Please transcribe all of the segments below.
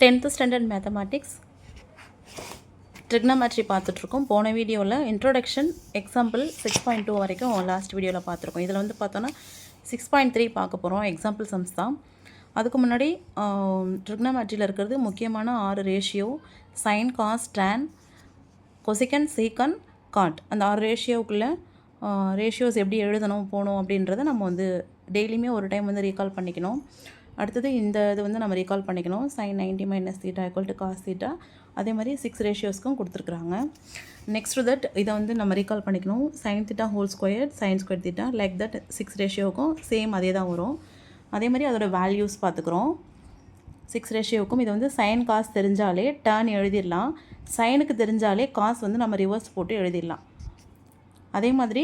Tenth standard mathematics ட்ரிக்னமெட்ரி பார்த்துட்ருக்கோம். போன வீடியோவில் introduction example six point two வரைக்கும் லாஸ்ட் வீடியோவில் பார்த்துருக்கோம். இதில் வந்து பார்த்தோன்னா சிக்ஸ் பாயிண்ட் த்ரீ பார்க்க போகிறோம் எக்ஸாம்பிள் சம்ஸ் தான். அதுக்கு முன்னாடி ட்ரிக்னமெட்ரியில் இருக்கிறது முக்கியமான ஆறு ratio sine cos tan cosecant secant cot அந்த ஆறு ரேஷியோவுக்குள்ளே ரேஷியோஸ் எப்படி எழுதணும் போகணும் அப்படின்றத நம்ம வந்து டெய்லியுமே ஒரு டைம் வந்து ரீகால் பண்ணிக்கணும். அடுத்தது இந்த இது வந்து நம்ம ரீகால் பண்ணிக்கணும். Sine ninety minus theta equal to cos theta அதே மாதிரி சிக்ஸ் ரேஷியோஸ்க்கும் கொடுத்துருக்குறாங்க. நெக்ஸ்ட் தட் இதை வந்து நம்ம ரீகால் பண்ணிக்கணும். Sine theta whole square sine square theta like that six ரேஷியோவுக்கும் same அதே தான் வரும். அதே மாதிரி அதோட வேல்யூஸ் பார்த்துக்குறோம். சிக்ஸ் ரேஷியோவுக்கும் இது வந்து சைன் காஸ் தெரிஞ்சாலே டேர்ன் எழுதிடலாம். சைனுக்கு தெரிஞ்சாலே காஸ் வந்து நம்ம ரிவர்ஸ் போட்டு எழுதிடலாம். அதே மாதிரி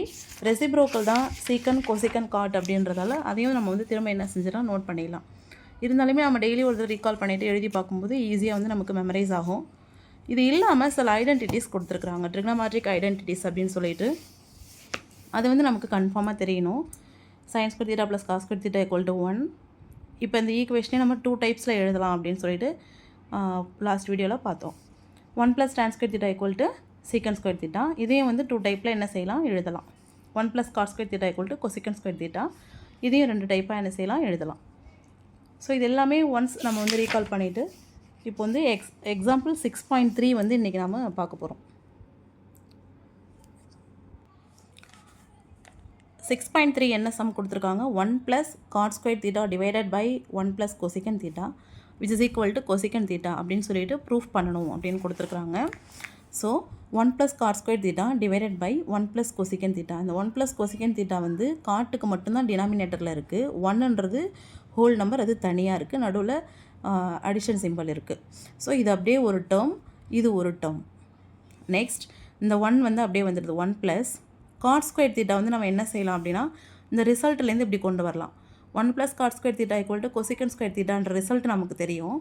ரெசிப்ரோக்கல் தான் சீக்கன் கொசிக்கன் காட் அப்படின்றதால அதையும் நம்ம வந்து திரும்ப என்ன செஞ்சிடலாம் நோட் பண்ணிடலாம். இருந்தாலுமே நம்ம டெய்லி ஒரு தடவை ரீகால் பண்ணிவிட்டு எழுதி பார்க்கும்போது ஈஸியாக வந்து நமக்கு மெமரைஸ் ஆகும். இது இல்லாமல் சில ஐடென்டிட்டிஸ் கொடுத்துருக்குறாங்க. ட்ரிக்னமாட்ரிக் ஐடென்டிட்டிஸ் அப்படின்னு சொல்லிட்டு. அது வந்து நமக்கு கன்ஃபார்மாக தெரியணும். சயின்ஸ் தீட்டா ப்ளஸ் காசு கொடுத்துட்டா ஈக்குவல் டு ஒன் இப்போ இந்த ஈக்குவேஷனே நம்ம டூ டைப்ஸில் எழுதலாம் அப்படின்னு சொல்லிட்டு லாஸ்ட் வீடியோவில் பார்த்தோம். One plus tan square equal to secant square theta இதையும் வந்து டூ டைப்பில் என்ன செய்யலாம்? எழுதலாம். One plus cot square theta equal to cosecant square theta இதையும் ரெண்டு டைப்பாக என்ன செய்யலாம்? எழுதலாம். ஸோ இது எல்லாமே ஒன்ஸ் நம்ம வந்து ரீகால் பண்ணிவிட்டு இப்போ வந்து x example six point three வந்து இன்றைக்கி நாம் பார்க்க போகிறோம் சிக்ஸ் பாயிண்ட் த்ரீ என்ன சம் கொடுத்துருக்காங்க? One plus cot square theta divided by one plus cosecant theta which is equal to cosecant theta அப்படின்னு சொல்லிட்டு ப்ரூஃப் பண்ணணும் அப்படின்னு கொடுத்துருக்குறாங்க so one plus cot square theta divided by one plus cosecant theta இந்த one plus cosecant theta வந்து காட்டுக்கு மட்டும்தான் டினாமினேட்டரில் இருக்குது ஒன்னுன்றது ஹோல் நம்பர் அது தனியாக இருக்குது நடுவில் அடிஷன் சிம்பிள் இருக்குது ஸோ இது அப்படியே ஒரு டேர்ம் இது ஒரு டேர்ம் நெக்ஸ்ட் இந்த ஒன் வந்து அப்படியே வந்துடுது. One plus cot square theta வந்து நம்ம என்ன செய்யலாம் அப்படின்னா இந்த ரிசல்ட்லேருந்து இப்படி கொண்டு வரலாம். One plus cot square theta equal to cosecant square தீட்டான்ற result நமக்கு தெரியும்.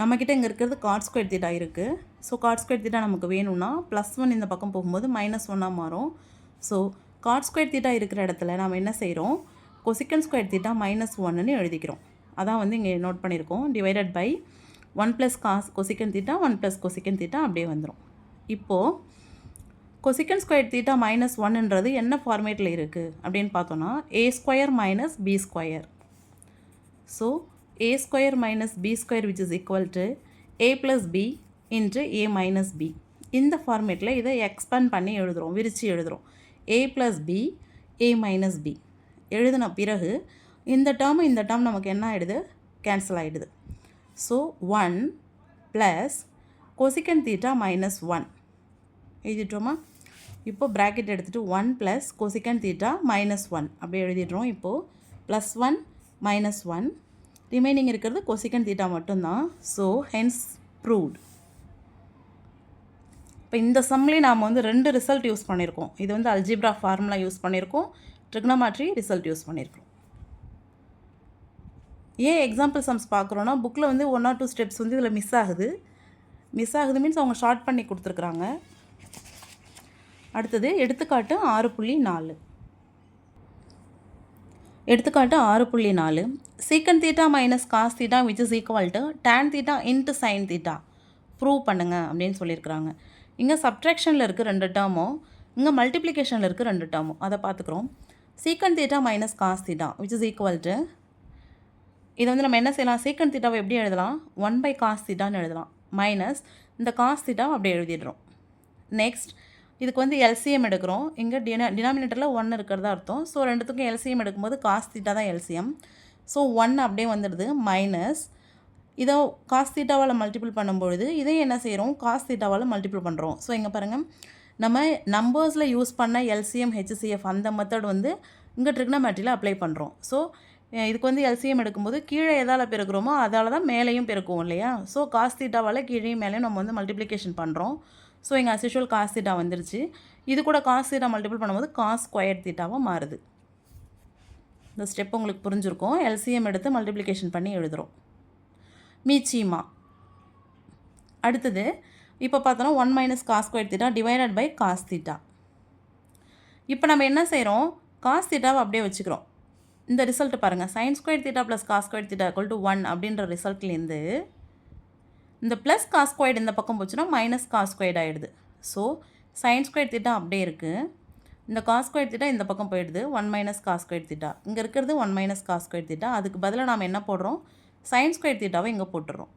நம்மக்கிட்ட இங்கே இருக்கிறது கார் ஸ்கொயர் தீட்டா இருக்குது ஸோ காட் ஸ்கொயர் தீட்டா நமக்கு வேணும்னா ப்ளஸ் ஒன் இந்த பக்கம் போகும்போது மைனஸ் ஒன்னாக மாறும். ஸோ காட் ஸ்கொயர் தீட்டா இருக்கிற இடத்துல நம்ம என்ன செய்கிறோம் கொசிக்கன் ஸ்கொயர் தீட்டா மைனஸ் ஒன்னு எழுதிக்கிறோம். அதான் வந்து இங்கே நோட் பண்ணியிருக்கோம். Divided by one plus cos cosecant theta one plus cosecant theta அப்படியே வந்துடும் இப்போது கொசிக்கன் ஸ்கொயர் தீட்டா மைனஸ் ஒன்னுன்றது என்ன ஃபார்மேட்டில் இருக்குது அப்படின்னு பார்த்தோன்னா A square minus B square so A square minus B square which is equal to A plus B into A minus B இந்த ஃபார்மேட்டில் இதை எக்ஸ்பேண்ட் பண்ணி எழுதுகிறோம் விரித்து எழுதுகிறோம் A plus B A minus B எழுதின பிறகு இந்த டேர்ம் இந்த டேர்ம் நமக்கு என்ன ஆகிடுது கேன்சல் ஆகிடுது so one plus cosecant theta minus one எழுதிட்டோமா? இப்போ ப்ராக்கெட் எடுத்துகிட்டு one plus cosecant theta minus one அப்படி எழுதிடுறோம். இப்போது plus one minus one remaining இருக்கிறது கொசிக்கன் தீட்டா மட்டும்தான். ஸோ ஹென்ஸ் ப்ரூவ்ட் இப்போ இந்த சம்லேயே நாம் வந்து ரெண்டு ரிசல்ட் யூஸ் பண்ணியிருக்கோம். இது வந்து அல்ஜிப்ரா ஃபார்முலா யூஸ் பண்ணியிருக்கோம். ட்ரிக்னமாட்ரி ரிசல்ட் யூஸ் பண்ணியிருக்கோம். ஏன் எக்ஸாம்பிள் சம்ஸ் பார்க்குறோன்னா புக்கில் வந்து ஒன் ஆர் டூ ஸ்டெப்ஸ் வந்து இதில் மிஸ் ஆகுது. மிஸ் ஆகுது மீன்ஸ் அவங்க ஷார்ட் பண்ணி கொடுத்துருக்குறாங்க. அடுத்தது எடுத்துக்காட்டு ஆறு புள்ளி நாலு. எடுத்துக்காட்டு ஆறு புள்ளி நாலு. Secant theta minus cos theta which is equal to tan theta into sine theta prove பண்ணுங்கள் அப்படின்னு சொல்லியிருக்கிறாங்க. இங்கே சப்ட்ராக்ஷனில் இருக்குது ரெண்டு டேர்மும் இங்கே மல்டிப்ளிகேஷனில் இருக்குது ரெண்டு டேர்மும் அதை பார்த்துக்குறோம் secant theta minus cos theta which is equal to இதை வந்து நம்ம என்ன செய்யலாம்? சீக்கன் தீட்டாவை எப்படி எழுதலாம்? ஒன் பை காஸ் தீட்டான்னு எழுதலாம். மைனஸ் இந்த காஸ் தீட்டாவை அப்படியே எழுதிடுறோம். நெக்ஸ்ட் இதுக்கு வந்து எல்சிஎம் எடுக்கிறோம். இங்கே டினா டினாமினேட்டரில் ஒன் இருக்கிறதா அர்த்தம். ஸோ ரெண்டுத்துக்கும் எல்சிஎம் எடுக்கும்போது காஸ் தீட்டா தான் எல்சிஎம் ஸோ ஒன் அப்படியே வந்துடுது. மைனஸ் இதை காஸ் தீட்டாவால் மல்டிபிள் பண்ணும்பொழுது இதையும் என்ன செய்கிறோம் காஸ் தீட்டாவால் மல்டிபிள் பண்ணுறோம் ஸோ இங்கே பாருங்கள் நம்ம நம்பர்ஸில் யூஸ் பண்ண எல்சிஎம் ஹெச்சிஎஃப் அந்த மெத்தட் வந்து இங்கே ட்ரிக்னமேட்டியில் அப்ளை பண்ணுறோம் ஸோ இதுக்கு வந்து எல்சிஎம் எடுக்கும்போது கீழே எதால் பெருக்கிறோமோ அதால் தான் மேலேயும் பெருக்குவோம் இல்லையா? ஸோ காஸ் தீட்டாவால் கீழேயும் மேலேயும் நம்ம வந்து மல்டிப்ளிகேஷன் பண்ணுறோம் ஸோ இங்கே அசிஷுவல் காஸ் தீட்டா வந்துருச்சு. இது கூட காஸ் தீட்டா மல்டிபிள் பண்ணும்போது காஸ் ஸ்கொயர் தீட்டாவாக மாறுது. இந்த ஸ்டெப் உங்களுக்கு புரிஞ்சிருக்கும். எல்சிஎம் எடுத்து மல்டிப்ளிகேஷன் பண்ணி எழுதுகிறோம் மீச்சிமா. அடுத்தது இப்போ பார்த்தோன்னா one minus cos square theta divided by cos theta இப்போ நம்ம என்ன செய்கிறோம் காஸ் தீட்டாவை அப்படியே வச்சுக்கிறோம். இந்த ரிசல்ட் பாருங்கள் sine square theta plus cos square theta equal to one அப்படின்ற ரிசல்ட்லேருந்து இந்த ப்ளஸ் காஸ் ஸ்கொயர்டு இந்த பக்கம் போச்சுன்னா மைனஸ் காஸ் ஸ்கொயர்ட் ஆகிடுது ஸோ சைன் ஸ்கொயர் தீட்டா அப்படியே இருக்குது இந்த காஸ் ஸ்கொயர் தீட்டா இந்த பக்கம் போயிடுது. One minus cos square theta இங்கே இருக்கிறது one minus cos square theta அதுக்கு பதிலாக நாம் என்ன போடுறோம்? சைன் ஸ்கொயர் தீட்டாவை இங்கே போட்டுடுறோம்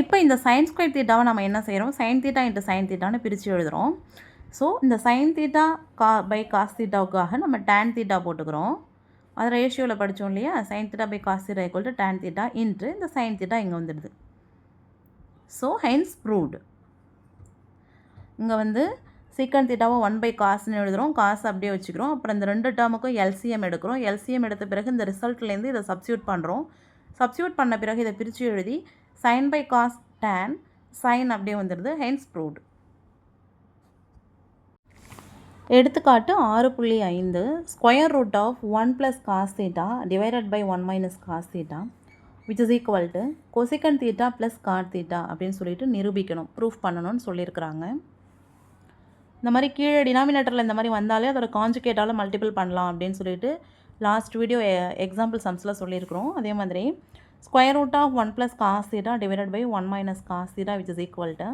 இப்போ இந்த சைன் ஸ்கொயர் தீட்டாவை நம்ம என்ன செய்கிறோம் சைன் தீட்டா இன்ட்டு சைன் தீட்டான்னு பிரித்து எழுதுகிறோம் ஸோ இந்த சைன் தீட்டா கா பை காஸ் தீட்டாவுக்காக நம்ம டேன் தீட்டா போட்டுக்கிறோம். அது ரேஷியோவில் படித்தோம் இல்லையா? Sine theta by cos theta equal to tan theta into இந்த சைன் தீட்டா இங்கே வந்துடுது. ஸோ ஹைன்ஸ் ப்ரூவ்டு இங்கே வந்து சீக்கன் தீட்டாவை ஒன் பை காசுன்னு எழுதுகிறோம் காசு அப்படியே வச்சுக்கிறோம். அப்புறம் இந்த ரெண்டு டேர்முக்கும் எல்சிஎம் எடுக்கிறோம். எல்சிஎம் எடுத்த பிறகு இந்த ரிசல்ட்லேருந்து இதை சப்ஸ்டியூட் பண்ணுறோம் சப்ஸ்டியூட் பண்ண பிறகு இதை பிரித்து எழுதி sine by cos tan sine அப்படியே வந்துடுது. ஹென்ஸ் ப்ரூவ்டு எடுத்துக்காட்டு ஆறு புள்ளி ஐந்து square root of one plus cos theta divided by one minus cos theta which is equal to cosecant theta plus cot theta அப்படின்னு சொல்லிட்டு நிரூபிக்கணும். ப்ரூஃப் பண்ணணும்னு சொல்லியிருக்கிறாங்க. இந்த மாதிரி கீழே டினாமினேட்டரில் இந்த மாதிரி வந்தாலே அதோட காஞ்சுகேட்டால் மல்டிபிள் பண்ணலாம் அப்படின்னு சொல்லிட்டு லாஸ்ட் வீடியோ எக்ஸாம்பிள் சம்ஸில் சொல்லியிருக்கிறோம். அதே மாதிரி square root of one plus cos theta divided by one minus cos theta which is equal to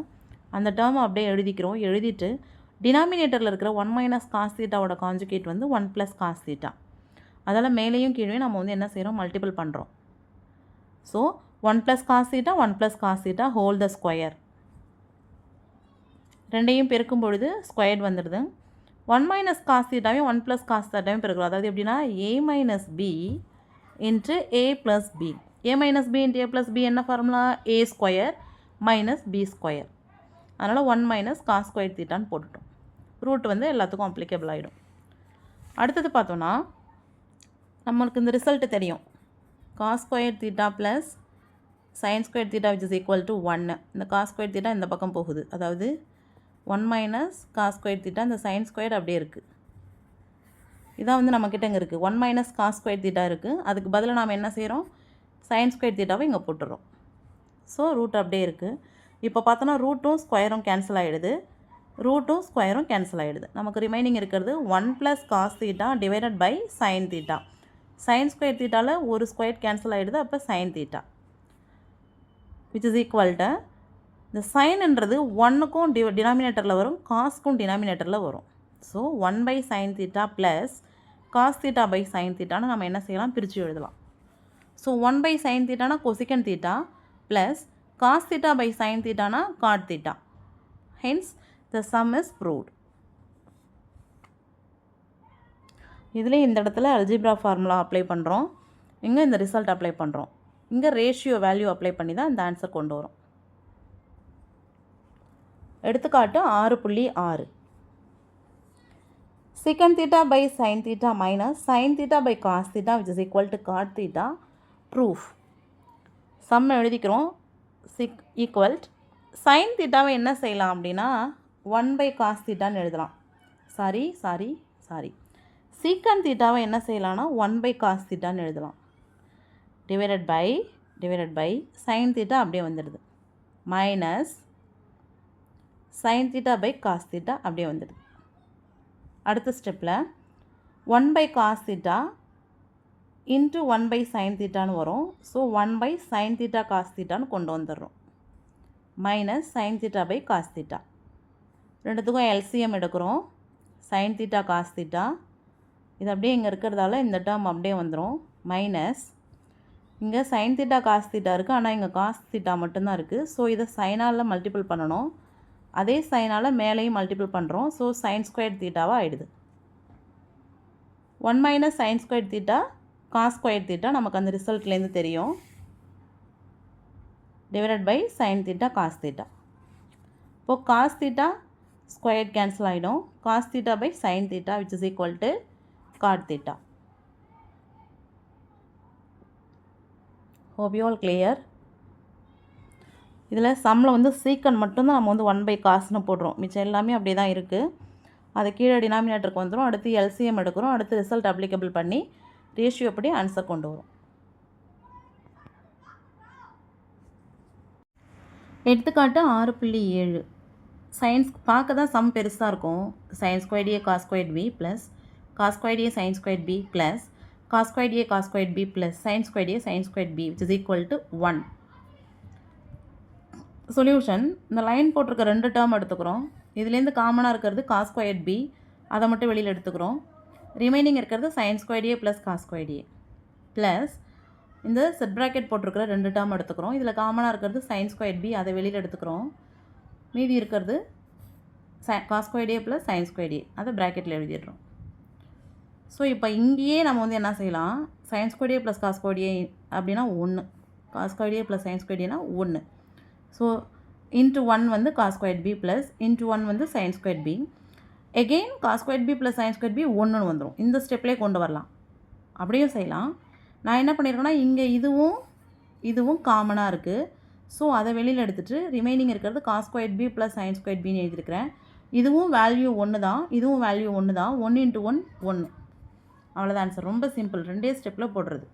அந்த டேர்ம் அப்படியே எழுதிக்கிறோம். எழுதிட்டு டினாமினேட்டரில் இருக்கிற ஒன் மைனஸ் காஸ் தீட்டாவோட காஞ்சுகேட் வந்து ஒன் ப்ளஸ் காஸ் தீட்டா அதால் மேலேயும் கீழே நம்ம வந்து என்ன செய்கிறோம் மல்டிபிள் பண்ணுறோம் so one plus cos theta one plus cos theta whole the square ரெண்டையும் பெருக்கும் பொழுது ஸ்கொயர்ட் வந்துடுது ஒன் மைனஸ் காஸ் தீட்டாவையும் ஒன் ப்ளஸ் காஸ் தீட்டாவையும் பெருக்கிறோம். அதாவது எப்படின்னா A minus B into A plus B A minus B into A plus B என்ன formula A square minus B square அதனால் ஒன் மைனஸ் காஸ் ஸ்கொயர் தீட்டான்னு போட்டுட்டோம். ரூட் வந்து எல்லாத்துக்கும் அப்ளிகபிள் ஆகிடும் அடுத்தது பார்த்தோன்னா நம்மளுக்கு இந்த ரிசல்ட்டு தெரியும். Cos square theta plus sine square theta which is equal to ஒன்று இந்த காஸ் ஸ்கொயர் தீட்டா இந்த பக்கம் போகுது. அதாவது one minus cos square theta இந்த சைன் ஸ்கொயர் அப்படியே இருக்குது இதான் வந்து நம்மக்கிட்ட இங்கே இருக்குது one minus cos square theta இருக்குது அதுக்கு பதிலாக நாம் என்ன செய்கிறோம் சைன் ஸ்கொயர் தீட்டாவை இங்கே போட்டுறோம். ஸோ ரூட் அப்படியே இருக்குது இப்போ பார்த்தோன்னா ரூட்டும் ஸ்கொயரும் கேன்சல் ஆகிடுது ரூட்டும் ஸ்கொயரும் கேன்சல் ஆகிடுது நமக்கு ரிமைனிங் இருக்கிறது one plus cos theta divided by sine theta sine square தீட்டாவில் ஒரு ஸ்கொயர் கேன்சல் ஆகிடுது அப்போ sine theta which is equal to இந்த சைன்ன்றது ஒன்றுக்கும் டி டினாமினேட்டரில் வரும் காஸ்க்கும் டினாமினேட்டரில் வரும். So one by sine theta plus cos theta by sine தீட்டான்னு நம்ம என்ன செய்யலாம்? பிரித்து எழுதலாம். So one by sine தீட்டானா cosecant theta plus cos theta by sine தீட்டானா cot theta hence the sum is proved இதில் இந்த இடத்துல அல்ஜிப்ரா ஃபார்முலா அப்ளை பண்ணுறோம் இங்கே இந்த ரிசல்ட் அப்ளை பண்ணுறோம் இங்கே ரேஷியோ வேல்யூ அப்ளை பண்ணி தான் இந்த ஆன்சர் கொண்டு வரும். எடுத்துக்காட்டு ஆறு புள்ளி ஆறு. secant theta by sin theta minus sin theta by cos theta which is equal to cot theta proof. Sum எழுதிக்கிறோம். சிக் ஈக்குவல் சைன் தீட்டாவை என்ன செய்யலாம் அப்படின்னா ஒன் பை காஸ் தீட்டான்னு எழுதலாம். சாரி சாரி சாரி சீக்கன் தீட்டாவை என்ன செய்யலாம்னா ஒன் பை காஸ் தீட்டான்னு எழுதலாம். Divided by divided by sine theta அப்படியே வந்துடுது. Minus sine theta by cos theta அப்படியே வந்துடுது. அடுத்த ஸ்டெப்பில் one by cos theta into one by sine தீட்டான்னு வரும். So one by sine theta cos தீட்டான்னு கொண்டு வந்துடுறோம். Minus sine theta by cos theta ரெண்டுத்துக்கும் எல்சிஎம் எடுக்கிறோம். சைன் தீட்டா காஸ் தீட்டா இது அப்படியே இங்கே இருக்கிறதால இந்த டேர்ம் அப்படியே வந்துடும் மைனஸ் இங்கே சைன் தீட்டா காஸ் தீட்டா இருக்குது ஆனால் இங்கே காஸ் தீட்டா மட்டும்தான் இருக்குது ஸோ இதை சைனால் மல்டிபிள் பண்ணணும். அதே சைனால் மேலேயும் மல்டிபிள் பண்ணுறோம் ஸோ சைன் ஸ்கொயர் தீட்டாவாக ஆகிடுது one minus sine square theta cos square theta நமக்கு அந்த ரிசல்ட்லேருந்து தெரியும். Divided by sine theta cos theta இப்போது காஸ் தீட்டா ஸ்கொயர் கேன்சல் ஆகிடும் cos theta by sine theta which is equal to cot theta hope you all clear இதில் சம்மில் வந்து சீக்கன் மட்டும்தான் நம்ம வந்து ஒன் பை காசுன்னு போடுறோம். மிச்சம் எல்லாமே அப்படி தான் இருக்குது அதை கீழே டினாமினேட்டருக்கு வந்துடும் அடுத்து எல்சிஎம் எடுக்கிறோம். அடுத்து ரிசல்ட் அப்ளிகபிள் பண்ணி ரேஷியோ படி ஆன்சர் கொண்டு வரும். எடுத்துக்காட்டு ஆறு புள்ளி ஏழு. சயின்ஸ் பார்க்க தான் சம் பெருசாக இருக்கும். Sine squared A cos squared B plus cos squared A sine squared B plus cos squared cos squared B plus sine squared sine sine squared B which is equal to one solution இந்த line போட்டிருக்க ரெண்டு term எடுத்துக்கிறோம். இதுலேருந்து காமனாக இருக்கிறது cos squared B அதை மட்டும் வெளியில் எடுத்துக்கிறோம். ரிமைனிங் இருக்கிறது sine squared A plus cos squared A plus இந்த செட் ப்ராக்கெட் போட்டிருக்கிற ரெண்டு டேர்ம் எடுத்துக்கிறோம். இதில் காமனாக இருக்கிறது சைன் ஸ்கொயர்ட் பி அதை வெளியில் எடுத்துக்கிறோம். மீதி இருக்கிறது சை cos squared A plus sine squared A அதை ப்ராக்கெட்டில் எழுதிடுறோம். ஸோ இப்போ இங்கேயே நம்ம வந்து என்ன செய்யலாம்? சயின்ஸ் கொடியே A plus cos square A அப்படின்னா ஒன்று cos square A plus sine square ஏனா ஒன்று ஸோ இன்ட்டு ஒன் வந்து cos square B plus into one வந்து sine square B again cos square B plus sine square B ஒன்றுன்னு வந்துடும் இந்த ஸ்டெப்லேயே கொண்டு வரலாம். அப்படியும் செய்யலாம். நான் என்ன பண்ணியிருக்கேன்னா இங்கே இதுவும் இதுவும் காமனாக இருக்குது ஸோ அதை வெளியில் எடுத்துகிட்டு ரிமைனிங் இருக்கிறது cos square B plus sine square பின்னு எழுதியிருக்கிறேன். இதுவும் வேல்யூ ஒன்று தான். இதுவும் வேல்யூ ஒன்று தான். ஒன் இன்ட்டு ஒன் ஒன்று அவ்வளோதான் ஆன்சர் ரொம்ப சிம்பிள் ரெண்டே ஸ்டெப்பில் போடுறது.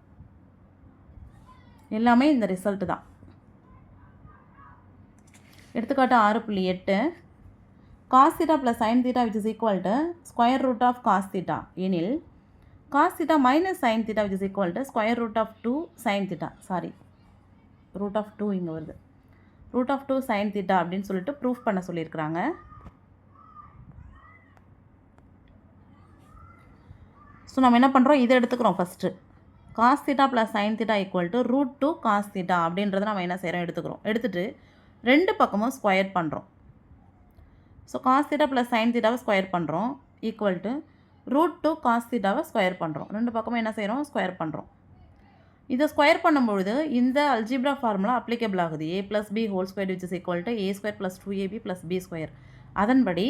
எல்லாமே இந்த ரிசல்ட்டு தான். எடுத்துக்காட்டு ஆறு புள்ளி எட்டு. Cos theta plus sine theta which is equal to square root of cos theta எனில் cos theta minus sine theta which is equal to square root of two sine theta sorry root of two இங்கே வருது. Root of two sine theta அப்படின்னு சொல்லிட்டு proof பண்ண சொல்லியிருக்கிறாங்க. So நம்ம என்ன பண்ணுறோம் இதை எடுத்துக்கிறோம் first cos theta plus sine theta equal to root two cos theta அப்படின்றத நம்ம என்ன செய்கிறோம் எடுத்துக்கிறோம். எடுத்துகிட்டு ரெண்டு பக்கமும் ஸ்கொயர் பண்ணுறோம் so cos theta plus sine தீட்டாவை ஸ்கொயர் பண்ணுறோம் equal to root two cos தீட்டாவை ஸ்கொயர் பண்ணுறோம் ரெண்டு பக்கமும் என்ன செய்கிறோம் ஸ்கொயர் பண்ணுறோம் இதை ஸ்கொயர் பண்ணும்பொழுது இந்த அல்ஜிப்ரா ஃபார்முலா அப்ளிகபிள் ஆகுது. A plus B whole square which is equal to A square plus two AB plus B square அதன்படி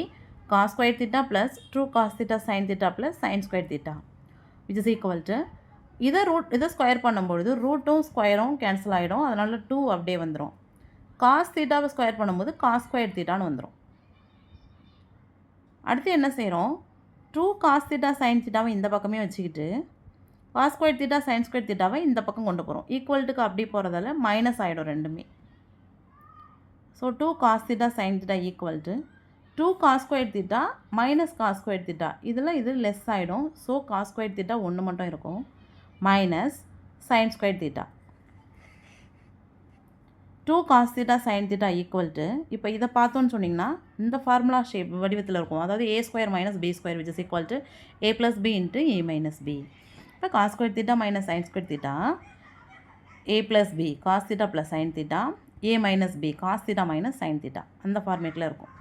cos square theta plus two cos theta sine theta plus sine square theta which is equal to இதை root இதை square பண்ணும்பொழுது ரூட்டும் ஸ்கொயரும் cancel ஆகிடும் அதனால் two அப்படியே வந்துடும் cos தீட்டாவை ஸ்கொயர் பண்ணும்போது காஸ் ஸ்கொயர் தீட்டான்னு வந்துடும் அடுத்து என்ன செய்கிறோம் டூ காஸ் தீட்டா சைன் தீட்டாவை இந்த பக்கமே வச்சுக்கிட்டு cos square theta sine square தீட்டாவை இந்த பக்கம் கொண்டு போகிறோம் ஈக்குவல்ட்டுக்கு அப்படி போகிறதால மைனஸ் ஆகிடும் ரெண்டுமே. So two cos theta sine theta equal to two cos square theta minus cos square theta இதில் இது லெஸ் ஆகிடும் ஸோ காஸ் ஸ்கொயர் தீட்டா ஒன்று மட்டும் இருக்கும். Minus sine square theta two cos theta sine theta equal to இப்போ இதை பார்த்தோன்னு சொன்னிங்கன்னா இந்த ஃபார்முலா ஷேப் வடிவத்தில் இருக்கும். அதாவது A square minus B square which is equal to A plus B into A minus B இப்போ cos square theta minus sine square theta A plus B cos theta plus sine theta A minus B cos theta minus sine theta அந்த ஃபார்மேட்டில் இருக்கும்.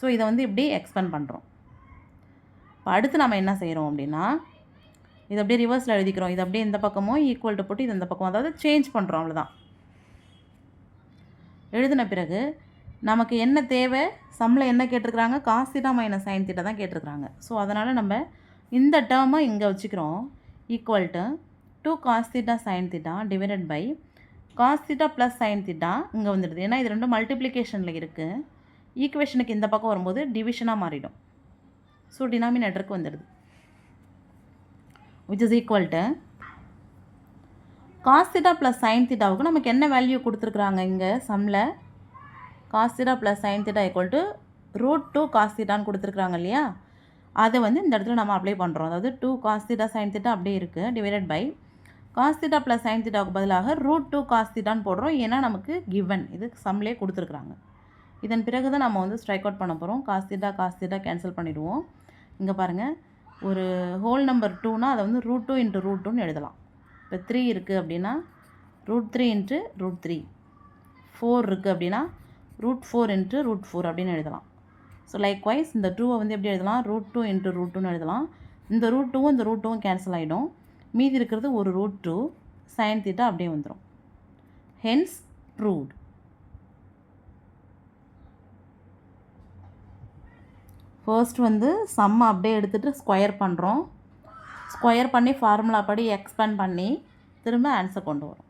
So இதை வந்து இப்படி expand பண்ணுறோம் இப்போ அடுத்து நம்ம என்ன செய்கிறோம் அப்படின்னா இதை அப்படியே ரிவர்ஸில் எழுதிக்கிறோம். இது அப்படியே இந்த பக்கமும் ஈக்குவல் டு போட்டு இது இந்த பக்கம் அதாவது சேஞ்ச் பண்ணுறோம் அவ்வளோதான் எழுதின பிறகு நமக்கு என்ன தேவை? சம்மில் என்ன கேட்டிருக்கிறாங்க? Cos theta minus sine theta தான் கேட்டிருக்கிறாங்க. ஸோ அதனால் நம்ம இந்த டேர்மை இங்கே வச்சுக்கிறோம். Equal to two cos theta sine theta divided by cos theta plus sine theta இங்கே வந்துடுது. ஏன்னா இது ரெண்டும் மல்டிப்ளிகேஷனில் இருக்குது ஈக்குவேஷனுக்கு இந்த பக்கம் வரும்போது டிவிஷனாக மாறிடும். ஸோ டினாமினேட்டருக்கு வந்துடுது. Which is equal to cos theta plus sine தீட்டாவுக்கு நமக்கு என்ன வேல்யூ கொடுத்துருக்குறாங்க இங்கே? சம்மில் cos theta plus sine theta equal to root two cos தீட்டான்னு கொடுத்துருக்குறாங்க இல்லையா? அதை வந்து இந்த இடத்துல நம்ம அப்ளை பண்ணுறோம் அதாவது two cos theta sine theta அப்படியே இருக்குது divided by cos theta plus sine தீட்டாவுக்கு பதிலாக ரூட் டூ காஸ் தீட்டான்னு போடுறோம். ஏன்னா நமக்கு கிவன் இது சம்லேயே கொடுத்துருக்குறாங்க. இதன் பிறகு தான் நம்ம வந்து ஸ்ட்ரைக் அவுட் பண்ண போகிறோம் cos theta cos theta cancel பண்ணிவிடுவோம் இங்கே பாருங்கள் ஒரு ஹோல் நம்பர் டூனால் அதை வந்து ரூட் டூ இன்ட்டு ரூட் டூன்னு எழுதலாம். இப்போ த்ரீ இருக்குது அப்படின்னா root three into root three four இருக்குது அப்படின்னா root four into root four அப்படின்னு எழுதலாம். ஸோ லைக் வைஸ் இந்த டூவை வந்து எப்படி எழுதலாம்? ரூட் டூ இன்ட்டு ரூட் டூன்னு எழுதலாம். இந்த ரூட் டூவும் இந்த ரூட் டூவும் கேன்சல் ஆகிடும் மீதி இருக்கிறது ஒரு ரூட் டூ சைன் தீட்டா அப்படியே வந்துடும் ஹென்ஸ் ப்ரூவ்ட் ஃபர்ஸ்ட் வந்து சம்மை அப்படியே எடுத்துகிட்டு ஸ்கொயர் பண்ணுறோம் ஸ்கொயர் பண்ணி ஃபார்முலா படி எக்ஸ்பேண்ட் பண்ணி திரும்ப ஆன்சர் கொண்டு வரும்.